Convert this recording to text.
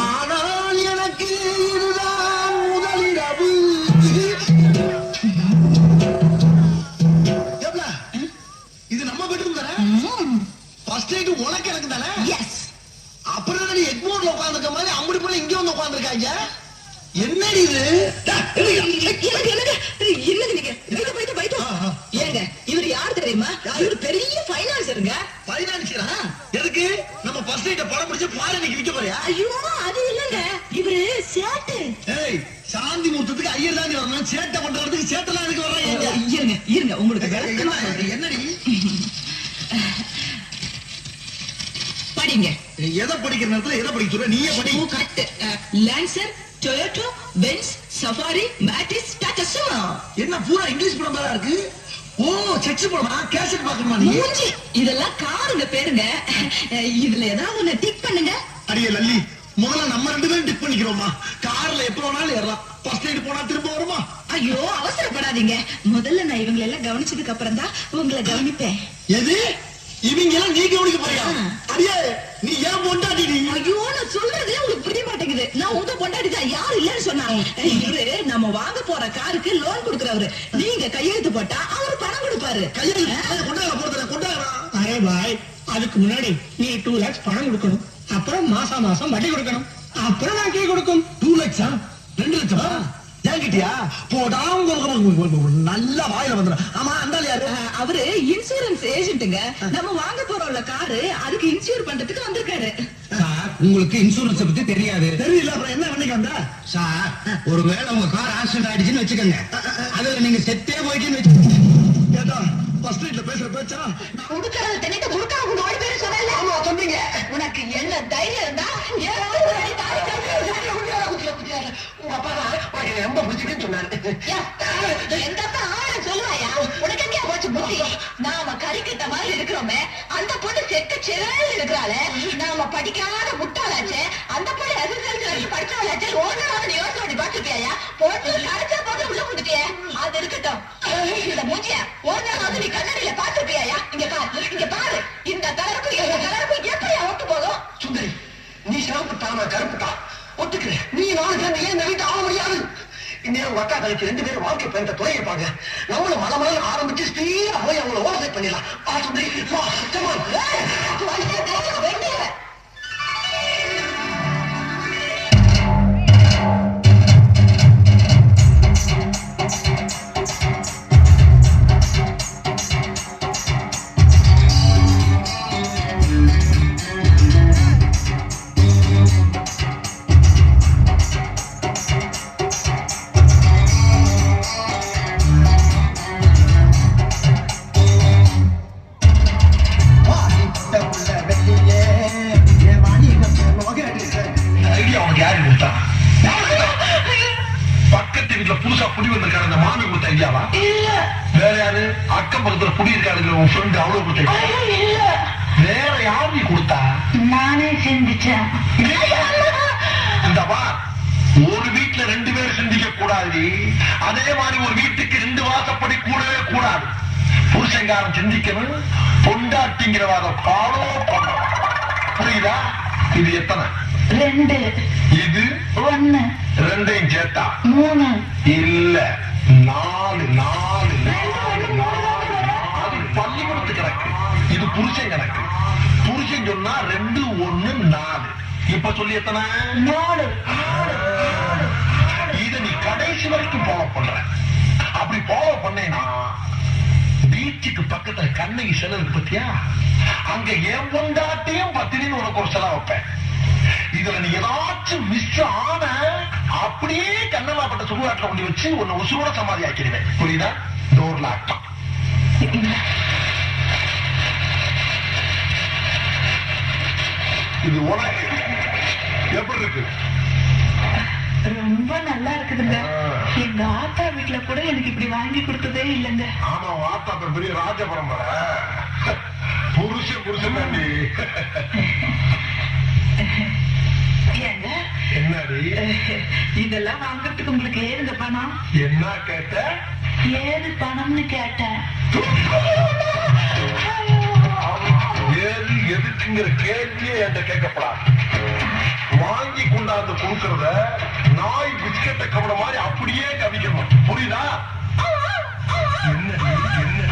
ஆனால் எனக்கு இதுதான் முதலிரவு. இது நம்ம பெட்ரூம் தானே? ஃபர்ஸ்ட் நைட் உனக்கு எனக்கு தானே? எஸ் அப்புறம் என்ன நீ எக்மோர்ல உட்கார்ந்திருக்க மாதிரி அம்புடி போல இங்க வந்து உட்கார்ந்திருக்காங்க? என்னடி இது. என்னங்க? நீங்க? போயிட்டு போயிட்டு. ஏங்க இவர் யார் தெரியுமா? இவர் பெரிய ஃபைனான்சருங்க பைனான்சியரா எதுக்கு நம்ம ஃபர்ஸ்ட் நைட்ட படம் முடிச்சு ஃபாரினுக்கு விற்க போறியா? ஐயோ அது இல்லங்க. இவரு சேட்டு. ஏய் சாந்தி முகூர்த்தத்துக்கு ஐயர் தாண்டி வரணும். சேட்டை பண்றதுக்கு சேட்டெல்லாம் எதுக்கு வர்றாங்க இருங்க இருங்க. உங்களுக்கு விளக்கமா சொல்றேன். என்னடி படிங்க. எதை படிக்கிற நேரத்துல எதை படிக்க சொல்ற? நீயே படி. ஓ correct Lancer Toyota Benz Safari Matiz Tata Sumo என்ன பூரா இங்கிலீஷ் படம் மேல இருக்கு? ஓ செக்ஸ் படமா கேசட் பாக்கணுமா மூஞ்சி. இதெல்லாம் காருங்க பேருங்க. இதுல ஏதாவது ஒண்ணு டிக் பண்ணுங்க. அடியே லல்லி. முதல்ல நம்ம ரெண்டு பேரும் டிப் பண்ணிக்கிறோமா கார்ல எப்ப வேணாலும் ஏறலாம். ஃபர்ஸ்ட் போனா திரும்ப வருமா? ஐயோ அவசரப்படாதீங்க. முதல்ல நான் இவங்களை எல்லாம் கவனிச்சதுக்கு அப்புறம் தான் உங்களை கவனிப்பேன். எது? இவங்க எல்லாம் நீ கவனிக்க போறியா. அடியே நீ ஏன் பொண்டாட்டி ஐயோ நான் சொல்றதே உங்களுக்கு புரிய மாட்டேங்குது. நான் உங்க பொண்டாடி தான் யாரும் இல்லைன்னு சொன்னாங்க. இவரு நம்ம வாங்க போற காருக்கு லோன் கொடுக்கறவரு. நீங்க கையெழுத்து போட்டா அவரு பணம் கொடுப்பாரு. கையில் கொண்டாட போறதுல கொண்டாடுறா அரே பாய் அதுக்கு முன்னாடி நீ டூ லேக்ஸ் பணம் கொடுக்கணும். அப்புறம் மாசம் மாசம் வட்டி கொடுக்கணும். அப்புறம் நான் கீ கொடுக்கும். டூ லட்சா ரெண்டு லட்சமா? ஏங்கிட்டியா போடா உங்களுக்கு நல்லா வாயில வந்துடும் ஆமா அந்த யாரு? அவரு இன்சூரன்ஸ் ஏஜென்ட்டுங்க நம்ம வாங்க போறோம்ல காரு. அதுக்கு இன்சூர் பண்றதுக்கு வந்திருக்காரு. சார் உங்களுக்கு இன்சூரன்ஸ் பத்தி தெரியாது. தெரியல அப்புறம் என்ன பண்ணிக்க வந்த? சார் ஒருவேளை உங்க கார் ஆக்சிடென்ட் ஆயிடுச்சுன்னு வச்சுக்கோங்க. அதுல நீங்க செத்தே போயிட்டுன்னு வச்சு கேட்டா ஃபர்ஸ்ட் நைட்ல பேசுற பேச்சா? கொடுக்கறது தின்னுட்டு ஓடி சொன்னேன்ல. ஆமா சொன்னீங்க. உனக்கு என்ன தைரியம் இருந்தா உங்க அப்பா ரொம்ப பிடிச்சிருக்குன்னு சொன்னாரு. சொல்லுவாயா? உனக்கு எங்கேயா போச்சு புத்தி? நாம கறிக்கிட்ட மாதிரி இருக்கிறோமே அந்த பொண்ணு செக்க சிறையில் இருக்கிறாளே. நாம படிக்காத முட்டாளாச்சே அந்த பொண்ணு எஸ்எஸ்எல்சி வரைக்கும் படிச்சவளாச்சே நீ யோசனை பண்ணி பார்த்துப்பியா பொண்ணு கரைச்சா போது உள்ள கொடுத்துட்டியே அது இருக்கட்டும். இந்த மூஞ்சிய நாளாவது நீ கண்ணாடியில பார்த்துப்பியா இங்க பாரு இங்க பாரு. இந்த கலருக்கும் இந்த கலருக்கும் எப்படி ஒட்டு போதும் சுந்தரி நீ சிவப்பு தானா கருப்பு தான் ஒத்துக்கிறேன். நீ சேர்ந்து ஏன் வீட்டு இந்நேரம் உங்க அக்கா தங்கச்சி ரெண்டு பேரும் வாழ்க்கை பயணத்தை துறையிருப்பாங்க நம்மளும் மலை மலை ஆரம்பிச்சு ஸ்பீடா போய் அவங்கள ஓவர்டேக் பண்ணிடலாம். கொடுத்த ஐடியாவா வேற யாரு? அக்கம் பக்கத்துல குடி இருக்காரு உன் ஃப்ரெண்ட் அவ்வளவு கொடுத்த idea? வேற யார் நீ கொடுத்தா? நானே சிந்திச்சேன். இந்த வா. ஒரு வீட்டுல ரெண்டு பேரும் சிந்திக்க கூடாது அதே மாதிரி ஒரு வீட்டுக்கு ரெண்டு வாசப்படி கூடவே கூடாது. புருஷங்காரன் சிந்திக்கணும் பொண்டாட்டிங்கிற வாதம் ஃபாலோ பண்ணணும். புரியுதா? இது எத்தனை? ரெண்டு. இது ஒன்னு ரெண்டையும் சேர்த்தா? மூணு. இல்ல. நாலு நாலு நாலு பள்ளிக்கூடத்து கணக்கு இது புருஷன் கணக்கு புருஷன் சொன்னா ரெண்டு ஒண்ணு நாலு. இப்ப சொல்லி எத்தனை? நாலு. இத நீ கடைசி வரைக்கும் ஃபாலோ பண்ற. அப்படி ஃபாலோ பண்ணேனா பீச்சுக்கு பக்கத்துல கண்ணகி சிலை இருக்கு பத்தியா? அங்க என் பொண்டாட்டியும் பத்தினின்னு உனக்கு ஒரு சிலை வைப்பேன். இதுல நீ ஏதாச்சும் மிஸ் ஆன அப்படியே கண்ணமாப்பட்ட சுடுகாட்டுல கொண்டு வச்சு உன்னை உசுரோட சமாதி ஆக்கிடுவேன் புரியுதா? டோர்ல ஆட்டம் இது உனக்கு. எப்படி இருக்கு? ரொம்ப நல்லா இருக்குதுங்க. எங்க ஆத்தா வீட்டுல கூட எனக்கு இப்படி வாங்கி கொடுத்ததே இல்லைங்க. ஆமா இப்ப பெரிய ராஜ பரம்பரை புருஷன் புருஷன் இதெல்லாம் வாங்குறதுக்கு உங்களுக்கு ஏதுங்க பணம்? என்ன கேட்ட? ஏது பணம்னு கேட்டேன் ஏது எதுக்குங்கிற கேள்வியே என்கிட்ட கேட்கப்படாது வாங்கி கொண்டாந்து கொடுக்கறத நாய் பிஸ்கட்டை கவன மாதிரி அப்படியே கவிக்கணும். புரியுதா? என்ன என்ன